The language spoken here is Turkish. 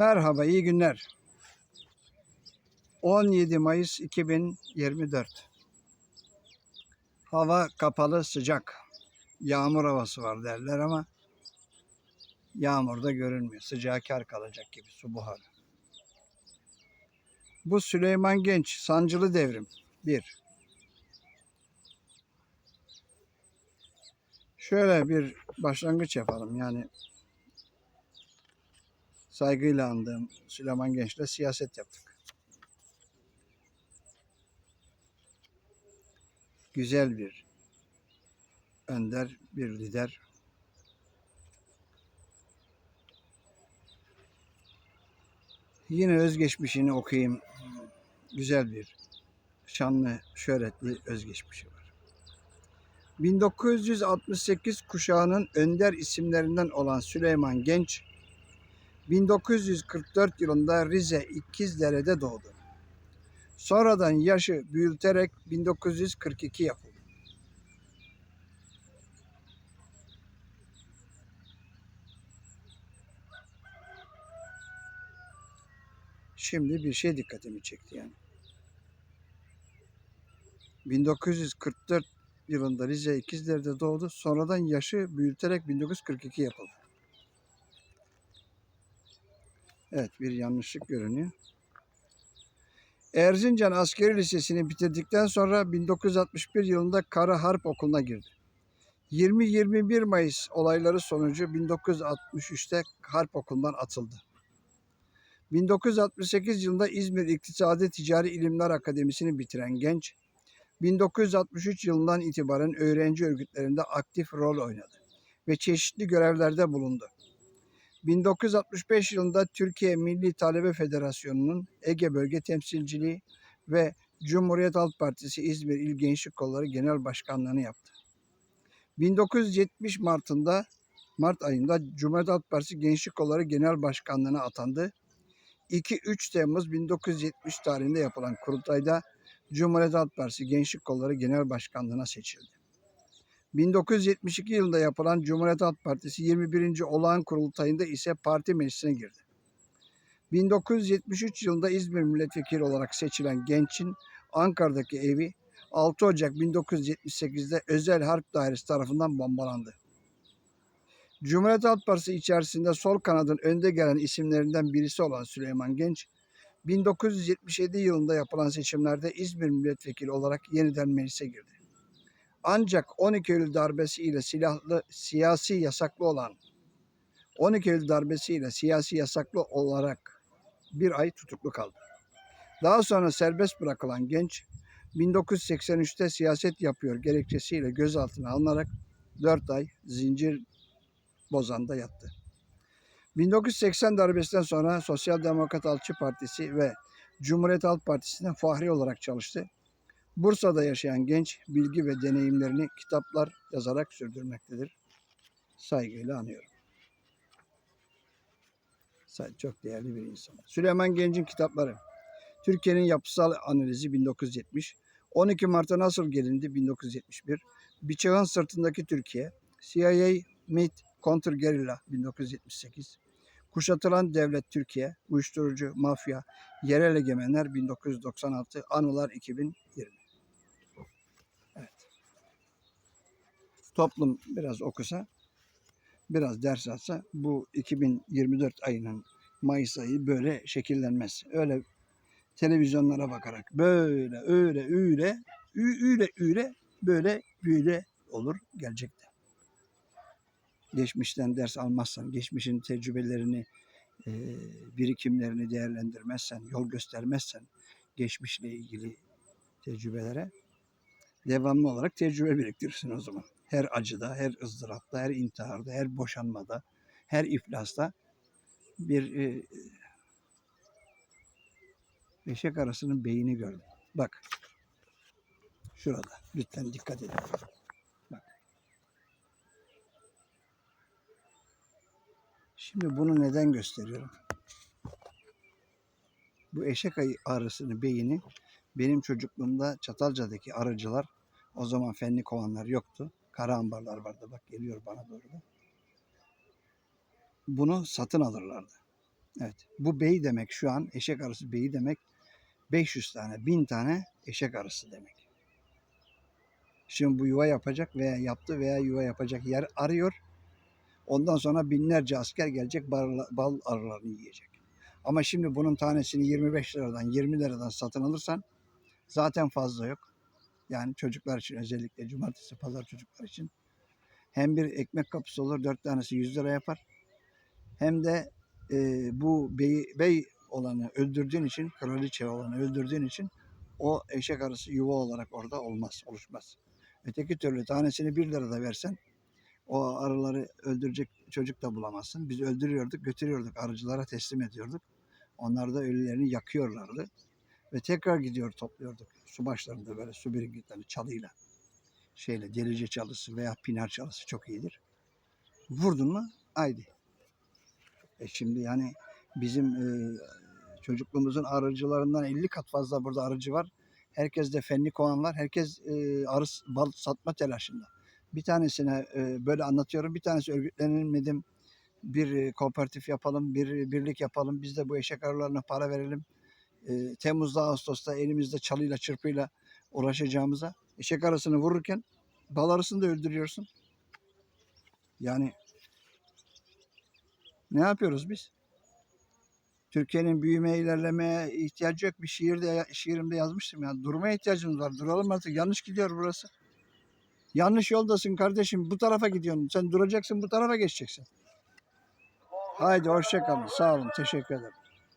Merhaba, iyi günler. 17 Mayıs 2024. Hava kapalı, sıcak. Yağmur havası var derler ama yağmur da görünmüyor. Sıcağı kar kalacak gibi su buharı. Bu Süleyman Genç, Sancılı Devrim. Bir. Şöyle bir başlangıç yapalım. Yani saygıyla andığım Süleyman Genç'le siyaset yaptık. Güzel bir önder, bir lider. Yine özgeçmişini okuyayım. Güzel bir, şanlı, şöhretli özgeçmişi var. 1968 kuşağının önder isimlerinden olan Süleyman Genç, 1944 yılında Rize İkizdere'de doğdu. Sonradan yaşı büyüterek 1942 yapıldı. Şimdi bir şey dikkatimi çekti yani. 1944 yılında Rize İkizdere'de doğdu. Sonradan yaşı büyüterek 1942 yapıldı. Evet bir yanlışlık görünüyor. Erzincan Askeri Lisesi'ni bitirdikten sonra 1961 yılında Kara Harp Okulu'na girdi. 20-21 Mayıs olayları sonucu 1963'te Harp Okulu'ndan atıldı. 1968 yılında İzmir İktisadi Ticari İlimler Akademisi'ni bitiren genç, 1963 yılından itibaren öğrenci örgütlerinde aktif rol oynadı ve çeşitli görevlerde bulundu. 1965 yılında Türkiye Milli Talebe Federasyonu'nun Ege Bölge Temsilciliği ve Cumhuriyet Halk Partisi İzmir İl Gençlik Kolları Genel Başkanlığını yaptı. 1970 Mart'ında Mart ayında Cumhuriyet Halk Partisi Gençlik Kolları Genel Başkanlığı'na atandı. 2-3 Temmuz 1970 tarihinde yapılan kurultayda Cumhuriyet Halk Partisi Gençlik Kolları Genel Başkanlığı'na seçildi. 1972 yılında yapılan Cumhuriyet Halk Partisi 21. Olağan Kurultayında ise parti meclisine girdi. 1973 yılında İzmir Milletvekili olarak seçilen Genç'in Ankara'daki evi 6 Ocak 1978'de özel harp dairesi tarafından bombalandı. Cumhuriyet Halk Partisi içerisinde sol kanadın önde gelen isimlerinden birisi olan Süleyman Genç, 1977 yılında yapılan seçimlerde İzmir Milletvekili olarak yeniden meclise girdi. Ancak 12 Eylül darbesi ile silahlı siyasi yasaklı olan 12 Eylül darbesi ile siyasi yasaklı olarak bir ay tutuklu kaldı. Daha sonra serbest bırakılan genç 1983'te siyaset yapıyor gerekçesiyle gözaltına alınarak 4 ay zincir bozanda yattı. 1980 darbesinden sonra Sosyal Demokrat Halkçı Partisi ve Cumhuriyet Halk Partisi'nde fahri olarak çalıştı. Bursa'da yaşayan genç bilgi ve deneyimlerini kitaplar yazarak sürdürmektedir. Saygıyla anıyorum. Çok değerli bir insan. Süleyman Genç'in kitapları. Türkiye'nin yapısal analizi 1970. 12 Mart'a nasıl gelindi 1971. Bıçağın sırtındaki Türkiye. CIA, MIT, Kontrgerilla 1978. Kuşatılan devlet Türkiye, uyuşturucu, mafya, yerel egemenler 1996, anılar 2020. Toplum biraz okusa, biraz ders alsa bu 2024 ayının Mayıs ayı böyle şekillenmez. Öyle televizyonlara bakarak böyle öyle öyle öyle öyle böyle böyle olur gelecekte. Geçmişten ders almazsan, geçmişin tecrübelerini, e, birikimlerini değerlendirmezsen, yol göstermezsen geçmişle ilgili tecrübelere devamlı olarak tecrübe biriktirirsin o zaman. Her acıda, her ızdırapta, her intiharda, her boşanmada, her iflasta bir e, eşek arasının beyni gördüm. Bak. Şurada. Lütfen dikkat edin. Bak. Şimdi bunu neden gösteriyorum? Bu eşek ayı arısının beyni benim çocukluğumda Çatalca'daki arıcılar o zaman fenli kovanlar yoktu. Kara ambarlar vardı. Bak geliyor bana doğru. Bunu satın alırlardı. Evet. Bu bey demek şu an eşek arısı beyi demek 500 tane, 1000 tane eşek arısı demek. Şimdi bu yuva yapacak veya yaptı veya yuva yapacak yer arıyor. Ondan sonra binlerce asker gelecek bal arılarını yiyecek. Ama şimdi bunun tanesini 25 liradan 20 liradan satın alırsan zaten fazla yok. Yani çocuklar için özellikle cumartesi pazar çocuklar için hem bir ekmek kapısı olur dört tanesi 100 lira yapar. Hem de e, bu bey, bey olanı öldürdüğün için, kraliçe olanı öldürdüğün için o eşek arısı yuva olarak orada olmaz, oluşmaz. Öteki türlü tanesini 1 lirada versen o arıları öldürecek çocuk da bulamazsın. Biz öldürüyorduk, götürüyorduk, arıcılara teslim ediyorduk. Onlar da ölülerini yakıyorlardı. Ve tekrar gidiyor topluyorduk. Su başlarında böyle su birikintileri çalıyla. Şeyle delice çalısı veya pinar çalısı çok iyidir. Vurdun mu haydi. E şimdi yani bizim e, çocukluğumuzun arıcılarından 50 kat fazla burada arıcı var. Herkes de fenli kovan. Herkes e, arı bal satma telaşında. Bir tanesine e, böyle anlatıyorum. Bir tanesi örgütlenelim dedim. Bir e, kooperatif yapalım, bir birlik yapalım. Biz de bu eşek arılarına para verelim. E, Temmuz'da, Ağustos'ta elimizde çalıyla, çırpıyla uğraşacağımıza eşek arısını vururken bal arısını da öldürüyorsun. Yani ne yapıyoruz biz? Türkiye'nin büyümeye, ilerlemeye ihtiyacı yok. Bir şiirde, şiirimde yazmıştım ya. Durmaya ihtiyacımız var. Duralım artık. Yanlış gidiyor burası. Yanlış yoldasın kardeşim. Bu tarafa gidiyorsun. Sen duracaksın bu tarafa geçeceksin. Haydi hoşça kalın. Sağ olun. Teşekkür ederim.